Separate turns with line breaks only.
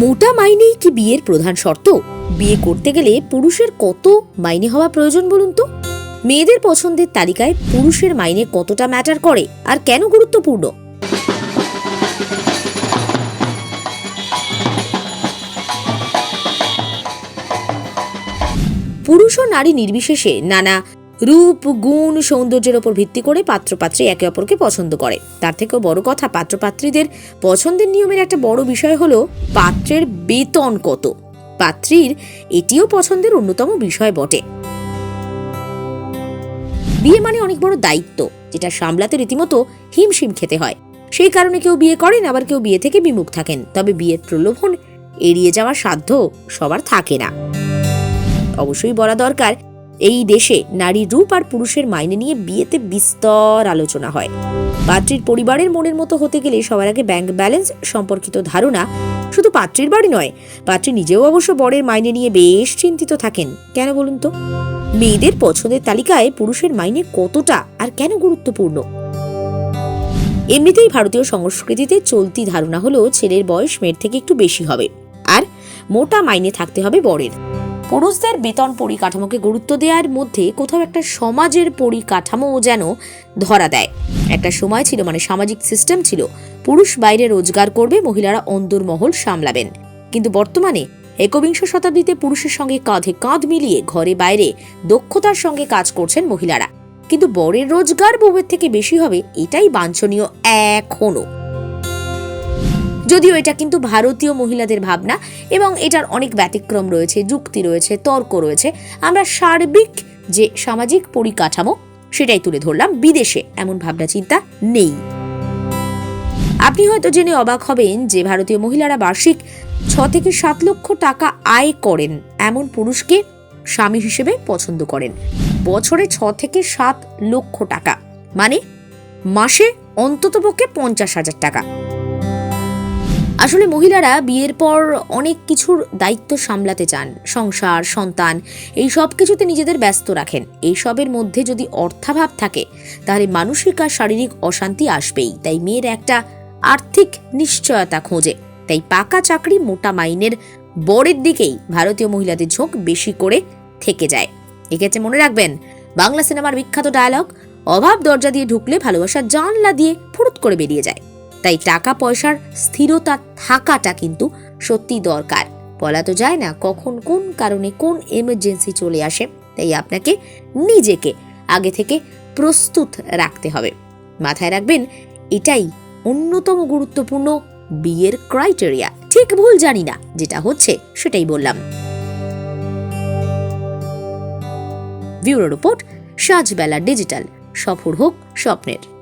মোটা মাইনেই কি বিয়ের প্রধান শর্ত? বিয়ে করতে গেলে পুরুষের কত মাইনে হওয়া প্রয়োজন বলুন তো? মেয়েদের পছন্দের তালিকায় পুরুষের মাইনে কতটা ম্যাটার করে আর কেন গুরুত্বপূর্ণ? পুরুষ ও নারী নির্বিশেষে নানা রূপ, গুণ, সৌন্দর্যের ওপর ভিত্তি করে পাত্রপাত্রী একে অপরকে পছন্দ করে। তার থেকেও বড় কথা পাত্রপাত্রীদের পছন্দের নিয়মের একটা বড় বিষয় হলো পাত্রের বেতন কত। পাত্রীর এটিও পছন্দের অন্যতম বিষয় বটে। বিয়ে মানে অনেক বড় দায়িত্ব, যেটা সামলাতে রীতিমতো হিমশিম খেতে হয়। সেই কারণে কেউ বিয়ে করেন, আবার কেউ বিয়ে থেকে বিমুখ থাকেন। তবে বিয়ের প্রলোভন এড়িয়ে যাওয়ার সাধ্য সবার থাকে না। অবশ্যই বলা দরকার এই দেশে নারীর রূপ আর পুরুষের মাইনে নিয়ে বিয়েতে বিস্তর আলোচনা হয়। পাত্রীর পরিবারের মনের মতো হতে গেলে সবার আগে ব্যাংক ব্যালেন্স সম্পর্কিত ধারণা শুধু পাত্রীর বাড়ি নয়, পাত্রী নিজেও অবশ্য বরের মাইনে নিয়ে বেশ চিন্তিত থাকেন। কেন বলুন তো? মেয়েদের পছন্দের তালিকায় পুরুষের মাইনে কতটা আর কেন গুরুত্বপূর্ণ? এমনিতেই ভারতীয় সংস্কৃতিতে চলতি ধারণা হলো ছেলের বয়স মেয়ের থেকে একটু বেশি হবে। আর মোটা মাইনে থাকতে হবে বরের। পুরুষদের বেতন পরিকাঠামোকে গুরুত্ব দেওয়ার মধ্যে কোথাও একটা সমাজের পরিকাঠামো যেন ধরা দেয়। একটা সময় ছিল মানে সামাজিক সিস্টেম ছিল, পুরুষ বাইরে রোজগার করবে, মহিলারা অন্দর মহল সামলাবেন। কিন্তু বর্তমানে একবিংশ শতাব্দীতে পুরুষের সঙ্গে কাঁধে কাঁধ মিলিয়ে ঘরে বাইরে দক্ষতার সঙ্গে কাজ করছেন মহিলারা। কিন্তু বরের রোজগার বউয়ের থেকে বেশি হবে, এটাই বাঞ্ছনীয় এখনও। যদিও এটা কিন্তু ভারতীয় মহিলাদের ভাবনা এবং এটার অনেক ব্যতিক্রম রয়েছে, যুক্তি রয়েছে, তর্ক রয়েছে। আমরা সার্বিক যে সামাজিক পরিকাঠামো, সেটাই তুলে ধরলাম। বিদেশে এমন ভাবনা চিন্তা নেই। আপনি হয়তো জেনে অবাক হবেন যে ভারতীয় মহিলারা বার্ষিক ছ থেকে সাত লক্ষ টাকা আয় করেন। এমন পুরুষকে স্বামী হিসেবে পছন্দ করেন। বছরে ছ থেকে সাত লক্ষ টাকা। মানে মাসে অন্ততপক্ষে পঞ্চাশ হাজার টাকা। আসলে মহিলারা বিয়ের পর অনেক কিছুর দায়িত্ব সামলাতে চান। সংসার, সন্তান, এই সব কিছুতে নিজেদের ব্যস্ত রাখেন। এই সবের মধ্যে যদি অর্থাভাব থাকে, তাহলে মানসিক আর শারীরিক অশান্তি আসবেই। তাই মেয়ের একটা আর্থিক নিশ্চয়তা খোঁজে। তাই পাকা চাকরি মোটা মাইনের বরের দিকেই ভারতীয় মহিলাদের ঝোঁক বেশি করে থেকে যায়। এক্ষেত্রে মনে রাখবেন, বাংলা সিনেমার বিখ্যাত ডায়লগ অভাব দরজা দিয়ে ঢুকলে ভালোবাসার জানলা দিয়ে ফুরুত করে বেরিয়ে যায়। তাই টাকা পয়সার স্থিরতা থাকাটা কিন্তু সত্যি দরকার। বলা তো যায় না কখন কোন কারণে কোন এমার্জেন্সি চলে আসে, তাই আপনাকে নিজেকে আগে থেকে প্রস্তুত রাখতে হবে। মাথায় রাখবেন, এটাই অন্যতম গুরুত্বপূর্ণ বিয়ের ক্রাইটেরিয়া ঠিক ভুল জানি না, যেটা হচ্ছে সেটাই বললাম। Bureau report, Sajbela digital. সফর হোক স্বপ্নের।